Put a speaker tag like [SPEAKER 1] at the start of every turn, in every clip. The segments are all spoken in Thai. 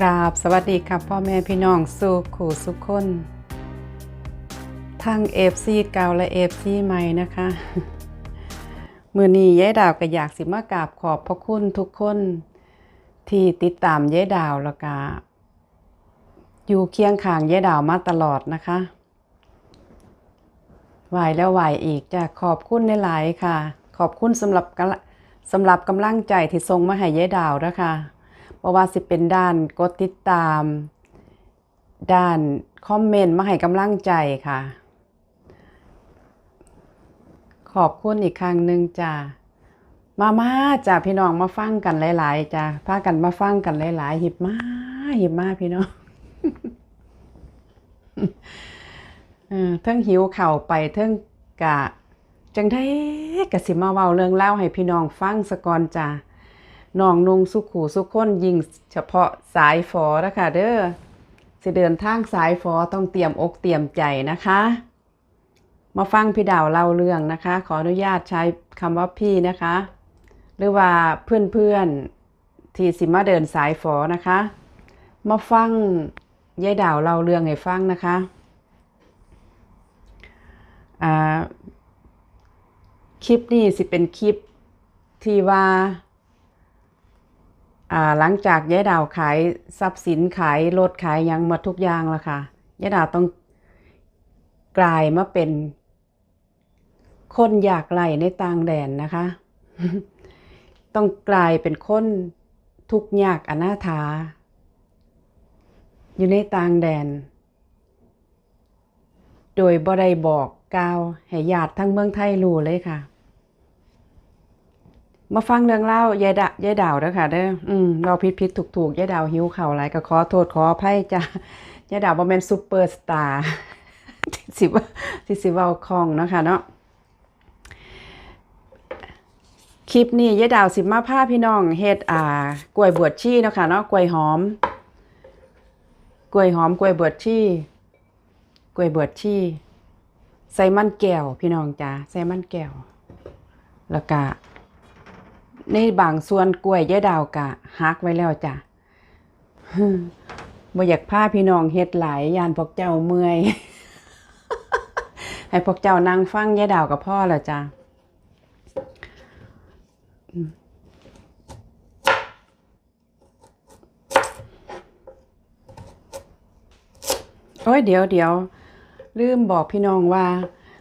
[SPEAKER 1] กราบสวัสดีครับพ่อแม่พี่น้องสู่ขู่สุขคนทั้งเอฟซีเก่าและเอฟซีใหม่นะคะมือนี้ยายดาวก็อยากสิมากราบขอบพระคุณทุกคนที่ติดตามยายดาวแล้วก็อยู่เคียงข้างยายดาวมาตลอดนะคะไหวแล้วไหวอีกจะขอบคุณในหลายค่ะ ขอบคุณสำหรับสำหรับกำลังใจที่ส่งมาให้ยายดาวนะคะ เพราะว่าสิเป็นด้านกดติดตาม ด้านคอมเมนต์มาให้กำลังใจค่ะ ขอบคุณอีกครั้งหนึ่งจ้ามามาจ้าพี่น้องมาฟังกันหลาย ๆจ้าพากันมาฟังกันหลาย ๆ หิบมาหิบมาพี่น้องเออเทิงหิวเข่าไปเทิงกะ จังได้กะสิมาเว้าเรื่องเล่าให้พี่น้องฟังสะก่อนจ้า น้องนุงสุขูสุขคนยิงเฉพาะสายฝอนะคะเด้อสิเดินทางสายฝอต้องเตรียมอกเตรียมใจนะคะ มาฟังพี่ดาวเล่าเรื่องนะคะ ขออนุญาตใช้คำว่าพี่นะคะ หรือว่าเพื่อนๆที่สิมาเดินสายฝอนะคะ มาฟังยายดาวเล่าเรื่องให้ฟังนะคะอ่าคลิปนี้สิเป็นคลิปที่ว่า หลังจากยายดาวขายทรัพย์สินขายรถขายยังหมดทุกอย่างแล้วค่ะยายดาวต้องกลายมาเป็น คนอยากไล่ในต่างแดนนะคะ ต้องกลายเป็นคนทุกข์ยากอนาถาอยู่ในต่างแดน โดยบ่ได้บอกกล่าวให้ญาติทั้งเมืองไทยรู้เลยค่ะ มาฟังเรื่องเล่ายายดะยายดาวเด้อค่ะเด้ออืมเราผิดผิดถูกถูกยายดาวหิวเข่าวหลายก็ขอโทษขออภัยจ้ะยายดาวบ่แม่นซุปเปอร์สตาร์ที่สิว่าที่สิเว้าคองเนาะค่ะเนาะคลิปนี้ยายดาวสิมาพาพี่น้องเฮ็ดอ่ากล้วยบวชชีเนาะค่ะเนาะกล้วยหอม กล้วยหอมกล้วยบวชชีกล้วยบวชชีใส่มันแก้วพี่น้องจ้าใส่มันแก้วแล้วก็ ในบางส่วนกล้วยยายดาวกะฮักไว้แล้วจ้ะบ่อยากพาพี่น้องเฮ็ดหลายยานพวกเจ้าเมื่อย ให้พวกเจ้านั่งฟังยายดาวกับพ่อแล้วจ้ะโอ้ยเดี๋ยวเดี๋ยวลืมบอกพี่น้องว่า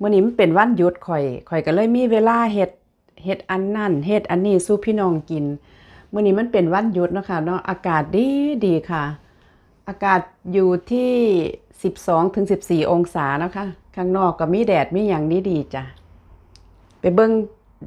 [SPEAKER 1] มื้อนี้มันเป็นวันหยุดข่อย ข่อยก็เลยมีเวลาเฮ็ด เฮ็ดอันนั่นเฮ็ดอันนี้สู้พี่น้องกินมื้อนี้มันเป็นวันหยุดเนาะค่ะเนาะอากาศดีดีค่ะ อากาศอยู่ที่ 12ถึง14 องศาเนาะค่ะข้างนอกก็มีแดดมีอย่างนี้ดีจ้ะไปเบิ้ง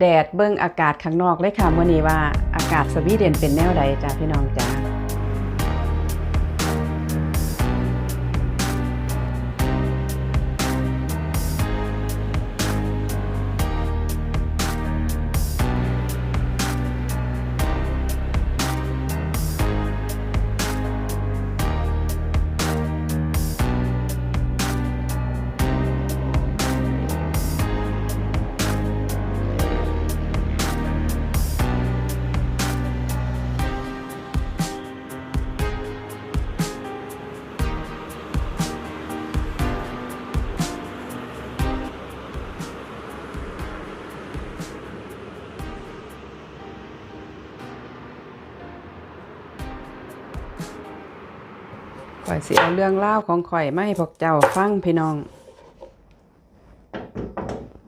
[SPEAKER 1] แดดเบิ้งอากาศข้างนอกเลยค่ะมื้อนี้ว่าอากาศสวีเดนเป็นแนวใดจ้ะพี่น้องจ้า ข่อยสิเอาเรื่องเล่าของข่อยไมาให้พวกเจ้าฟังพี่น้อง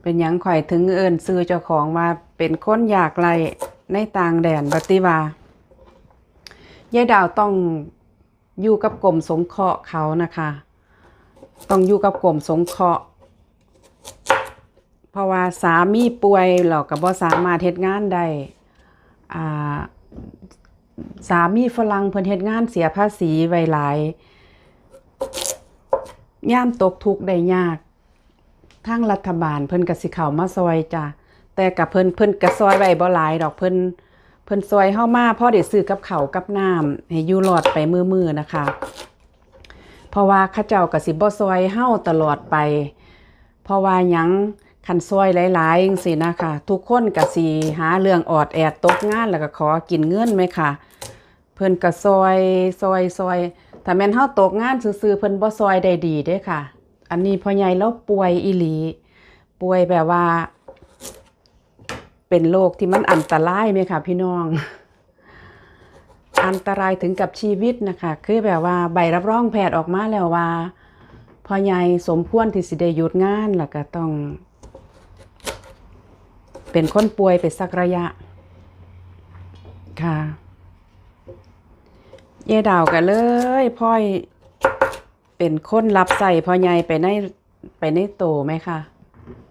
[SPEAKER 1] เป็นหยังข่อยถึงเอิ้นซื้อเจ้าของว่าเป็นคนอยากไล่ในต่างแดนบัติวายายดาวต้องอยู่กับกรมสงเคราะห์เขานะคะ ต้องอยู่กับกรมสงเคราะห์เพราะว่าสามีป่วยเราก็บ่สามารถเฮ็ดงานได้อ่าสามีฝรั่งเพิ่นเฮ็ดงานเสียภาษีไว้หลาย ย่ามตกทุกข์ได้ยากทางรัฐบาลเพิ่นก็สิเข้ามาซอยจ้ะแต่กับเพิ่นเพิ่นก็ซอยไว้บ่หลายดอกเพิ่นเพิ่นซอยเฮามาพ่อได้ซื้อกับเขากับน้ำให้อยู่รอดไปมื้อนะคะ เพราะว่าเขาเจ้าก็สิบ่ซอยเฮาตลอดไป เพราะว่ายังคันซอยหลายๆจังซี่นะคะ ทุกคนก็สิหาเรื่องออดแอดตกงานแล้วก็ขอกินเงินไหมค่ะ เพิ่นพิ่นก็ซอยซอยซอย ถ้าแม่นเฮาตกงานซื่อๆเพิ่นบ่ซอยได้ดีเด้ค่ะ อันนี้พ่อใหญ่เราป่วยอีหลี ป่วยแบบว่า เป็นโรคที่มันอันตรายไหมค่ะ พี่น้อง อันตรายถึงกับชีวิตนะคะ คือแบบว่าใบรับรองแพทย์ออกมาแล้วว่าพ่อใหญ่สมควรที่สิได้หยุดงานแล้วก็ต้อง เป็นคนป่วยไปสักระยะ ค่ะ เยดาวกันเลยพ่อยเป็นคนรับใส่พ่อใหญ่ไปในไปในโตไหมคะ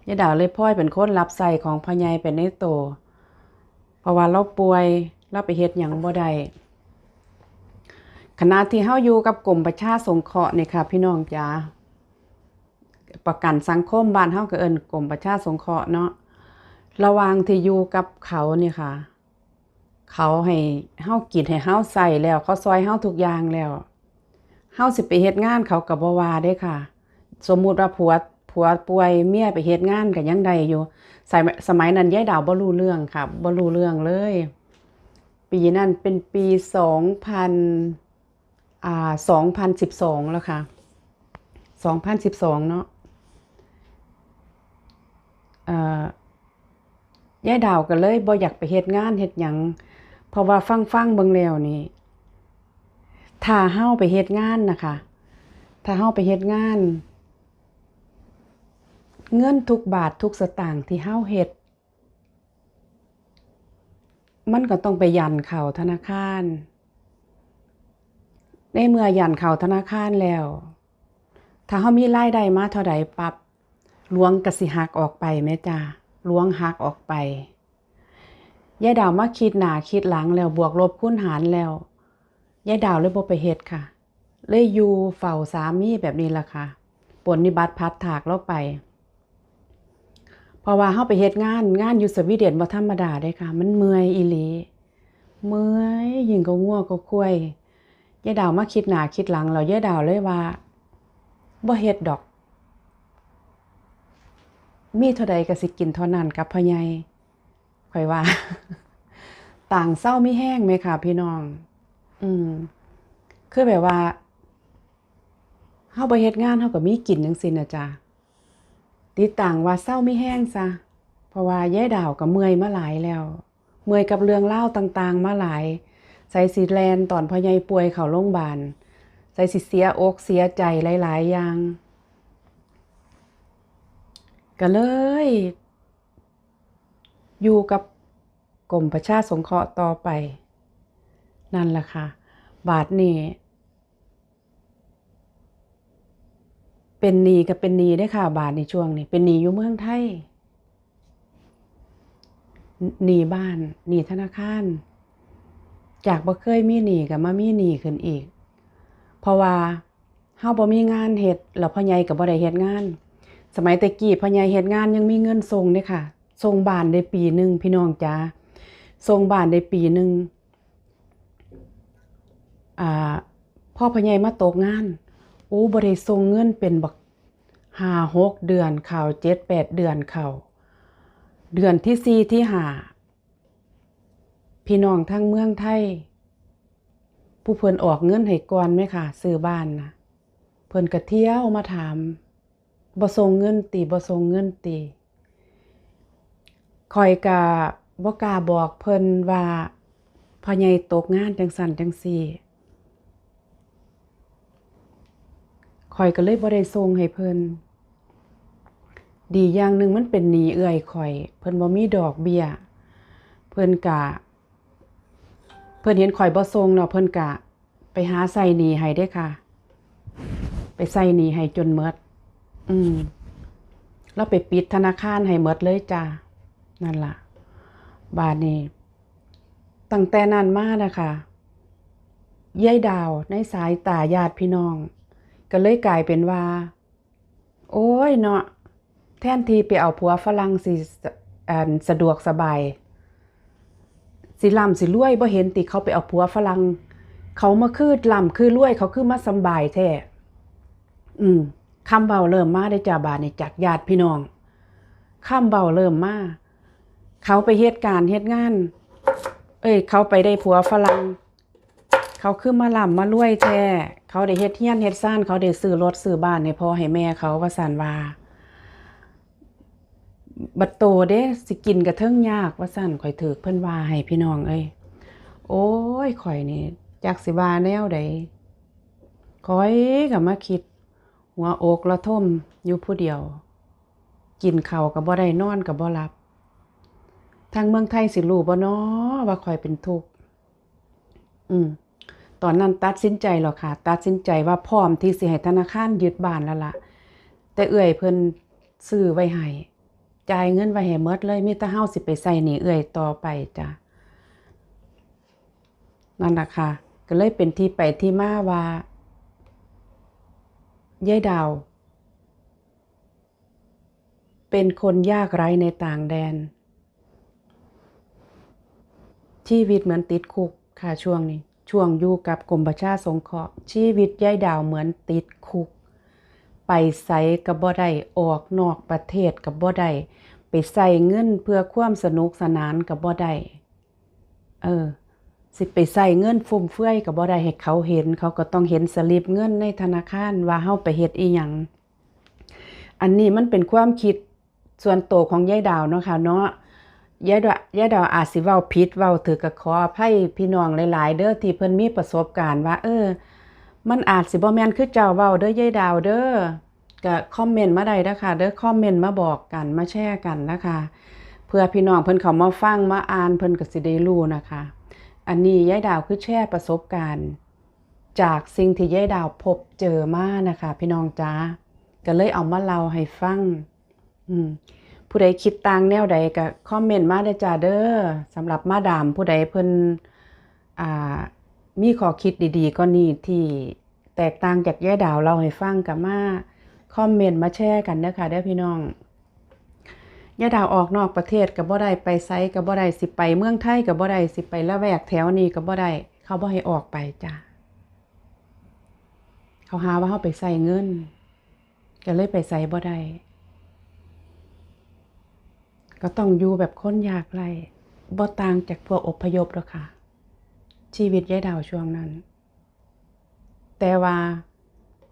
[SPEAKER 1] เยดาวเลยพ่อยเป็นคนรับใส่ของพ่อใหญ่ไปในโตเพราะว่าเราป่วยเราไปเฮ็ดหยังบ่ได้ขณะที่เฮาอยู่กับกรมประชาสงเคราะห์นี่ค่ะ พี่น้องจ๋าประกันสังคมบ้านเฮาก็เอิ้นกรมประชาสงเคราะห์เนาะระว่างที่อยู่กับเขานี่ค่ะ เขาให้เฮากินให้เฮาใส่แล้ว เขาซอยเฮาทุกอย่างแล้วเฮาสิไปเฮ็ดงานเขาก็บ่ว่าเด้ค่ะ สมมุติว่าผัวผัวป่วยเมียไปเฮ็ดงานก็ยังได้อยู่สมัยสมัยนั้นยายดาวบ่รู้เรื่องค่ะบ่รู้เรื่องเลย ปีนั้นเป็นปี2000อ่า2012แล้วค่ะ2012เนาะเอ่อยายดาวก็เลยบ่อยากไปเฮ็ดงานเฮ็ดหยัง เพราะว่าฟังฟังเบิ่งแล้วนี่ถ้าเฮาไปเฮ็ดงานนะคะ ถ้าเฮาไปเฮ็ดงาน เงินทุกบาททุกสตางค์ที่เฮาเฮ็ด มันก็ต้องไปยันเข้าธนาคารในเมื่อยันเข้าธนาคารแล้ว ถ้าเฮามีรายได้มาเท่าใดปับหลวงกสิหักออกไปแม่จ้าหลวงหักออกไป ยายดาวมาคิดหนาคิดหลังแล้วบวกลบคูณหารแล้วยายดาวเลยบ่ไปเฮ็ดค่ะ เลยอยู่เฝ้าสามีแบบนี้ล่ะค่ะปนนิบัติพัดถากเราไปเพราะว่าเฮาไปเฮ็ดงานงานอยู่สวีเดนบ่ธรรมดาเด้ค่ะ มันเมื่อยอีหลีเมื่อยยิ่งก็ง่วงก็คุยยายดาวมาคิดหนาคิดหลังแล้วยายดาวเลยว่าบ่เฮ็ดดอก มีเท่าใดก็สิกินเท่านั้นกับพ่อใหญ่ข่อยว่า ต่างเศร้าไม่แห้งไหมค่ะ พี่น้อง อืม คือแบบว่าเฮาบ่เฮ็ดงานเฮาก็มีกินจังซี่นะจ๊ะติดต่างว่าเศร้าไม่แห้งซะ เพราะว่ายายดาวก็เมื่อยมาหลายแล้ว เมื่อยกับเรื่องเล่าต่างๆ มาหลาย ใส่สิแลนตอนพ่อใหญ่ป่วยเข้าโรงพยาบาลใส่สิเสียอกเสียใจหลาย ๆ อย่างก็เลย อยู่กับ กรมประชาสงเคราะห์ต่อไป นั่นแหละค่ะ บาทนี่เป็นหนี้ก็เป็นหนี้ได้ค่ะ บาทในช่วงนี้ เป็นหนี้อยู่เมืองไทยหนี้บ้านหนี้ธนาคาร จากบ่เคยมีหนี้ก็มามีหนี้ขึ้นอีก เพราะว่าเฮาบ่มีงานเฮ็ดแล้วพ่อใหญ่ก็บ่ได้เฮ็ดงาน สมัยแต่กี้พ่อใหญ่เฮ็ดงานยังมีเงินส่งเด้ค่ะส่งบ้านได้ปีหนึ่งพี่น้องจ๋า ส่งบ้านได้ปีหนึงอ่าพ่อพ่อใหญ่มาตกงาน โอ้บ่ได้ส่งเงินเป็นบัก5 6เดือนเข้า7 8เดือนเข้าเดือนที่4ที่5พี่น้องทั้งเมืองไทย ผู้เพิ่นออกเงินให้ก่อนไหมค่ะซื้อบ้านนะเพิ่นก็เที่ยวมาถามบ่ส่งเงินติบ่ส่งเงินติคอยกะ บ่กล้าบอกเพิ่นว่าพ่อใหญ่ตกงานจังสั่นจังซี่คอยก็เลยบ่ได้ส่งให้เพิ่นดีอย่างหนึ่งมันเป็นหนี้เอื้อยข่อย เพิ่นบ่มีดอกเบี้ย เพิ่นกะ เพิ่นเห็นข่อยบ่ส่งเนาะเพิ่นกะ ไปหาใส่หนี้ให้เด้ค่ะ ไปใส่หนี้ให้จนหมดอืมเราไปปิดธนาคารให้หมดเลยจ้านั่นล่ะ บาดนี้ตั้งแต่นั้นมานะคะยายดาวในสายตาญาติพี่น้อง ก็เลยกลายเป็นว่า โอ้ยเนาะแทนที่ไปเอาผัวฝรั่งสิสะดวกสบาย สิลำสิรวยบ่เห็นติเขาไปเอาผัวฝรั่งเขามาคือลำคือรวยเขาคือมาสบายแท้อืมคำเบาเริ่มมาได้จ้าบาดนี่จากญาติพี่น้องคำเบาเริ่มมา เขาไปเฮ็ดการณ์เฮ็ดงาน เอ้ย เขาไปได้ผัวฝรั่งเขาคือมาล่ำมารวยแท้เขาได้เฮ็ดเฮียนเฮ็ดซ่านเขาได้ซื้อรถซื้อบ้านให้พ่อให้แม่เขาว่าสันว่าบัดโตเด้สิกินกระเทิงยากว่าสั่นข่อยถือเพิ่นว่าให้พี่น้องเอ้ยโอ้ยข่อยนี่จักสิว่าแนวใดข่อยก็มาคิด หัวอกละท่มอยู่ผู้เดียว กินเข้าก็บ่ได้นอนก็บ่หลับ ทางเมืองไทยสิรู้บ่เน้อว่าข่อยเป็นทุกข์อืมตอนนั้นตัดสินใจหรอกค่ะ ตัดสินใจว่าพร้อมที่สิให้ธนาคารยึดบ้านแล้วล่ะ แต่เอื้อยเพิ่นซื้อไว้ให้จ่ายเงินไว้ให้หมดเลยมีแต่เฮาสิไปใส่หนี้เอื้อยต่อไปจ้ะนั่นล่ะค่ะ ก็เลยเป็นที่ไปที่มาว่ายายดาว เป็นคนยากไร้ในต่างแดน ชีวิตเหมือนติดคุกค่ะช่วงนี้ ช่วงอยู่กับกรมประชาสงเคราะห์ชีวิตยายดาวเหมือนติดคุก ไปไสกับบ่ได้ออกนอกประเทศกับบ่ได้ไปใส่เงินเพื่อความสนุกสนานกับบ่ได้เออ สิไปใส่เงินฟุ่มเฟือยกับบ่ได้ให้เขาเห็น เขาก็ต้องเห็นสลิปเงินในธนาคารว่าเฮาไปเฮ็ดอีหยังอันนี้มันเป็นความคิดส่วนตัวของยายดาวเนาะค่ะเนาะ ยายดาวยายดาวอาจสิเว้าผิดเว้าถือก็ขออภัยพี่น้องหลาย ๆ เด้อที่เพิ่นมีประสบการณ์ว่า เออ มันอาจสิบ่แม่นคือเจ้าเว้าเด้อยายดาวเด้อก็คอมเมนต์มาได้เด้อค่ะเด้อคอมเมนต์มาบอกกันมาแชร์กันนะคะเพื่อพี่น้องเพิ่นเขามาฟังมาอ่านเพิ่นก็สิได้รู้นะคะ อันนี้ยายดาวคือแชร์ประสบการณ์ จากสิ่งที่ยายดาวพบเจอมานะคะ พี่น้องจ้าก็เลยเอามาเล่าให้ฟัง อืม ผู้ใดคิดต่างแนวใดก็คอมเมนต์มาได้จ้าเด้อสำหรับมาดามผู้ใดเพิ่นอ่ามีข้อคิดดีๆ ก็นี่ที่แตกต่างจากแยายดาวเราให้ฟังกับมาคอมเมนต์มาแชร์กันนะคะเด้อพี่น้องยาดาวออกนอกประเทศกับบ่ได้ไปไซกับบ่ได้สิไปเมืองไทยกับบ่ได้สิไปละแวกแถวนี้กับบ่ได้เขาบ่ให้ออกไปจ้ะเขาหาว่าเฮาไปใส่เงินก็เลยไปใส่บ่ได้ ก็ต้องอยู่แบบคนยากไรบ่ต่างจากพวกอพยพหรอกค่ะ ชีวิตยายดาวช่วงนั้น แต่ว่า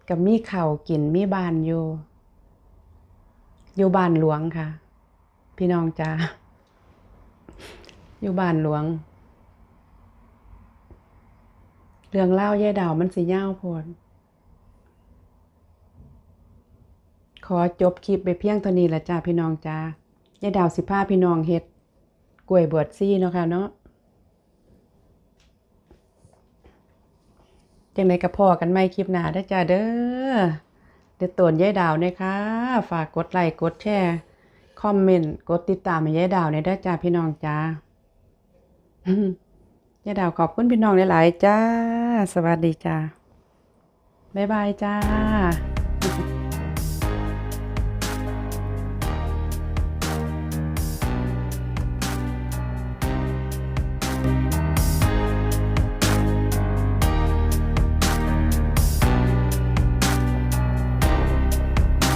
[SPEAKER 1] กับมีเข่าวกินมีบ้านอยู่ อยู่บ้านหลวงค่ะ พี่น้องจ้าอยู่บ้านหลวง เรื่องเล่ายายดาวมันสิยาวโพดขอจบคลิปไปเพียงเท่านี้ละจ้าพี่น้องจ้า ยายดาวสิพาพี่น้องเฮ็ดกล้วยบวชซี่เนาะค่ะเนาะจังไดกับพ่อกันไม่คลิปหน้าได้จ้าเด้อเดี๋ยวตวนยายดาวนะคะฝากกดไลค์กดแชร์คอมเมนต์กดติดตามยายดาวในอยเด้จ้าพี่น้องจ้ายายดาวขอบคุณพี่น้องหลายๆจ้า สวัสดีจ้าบ๊ายบายจ้า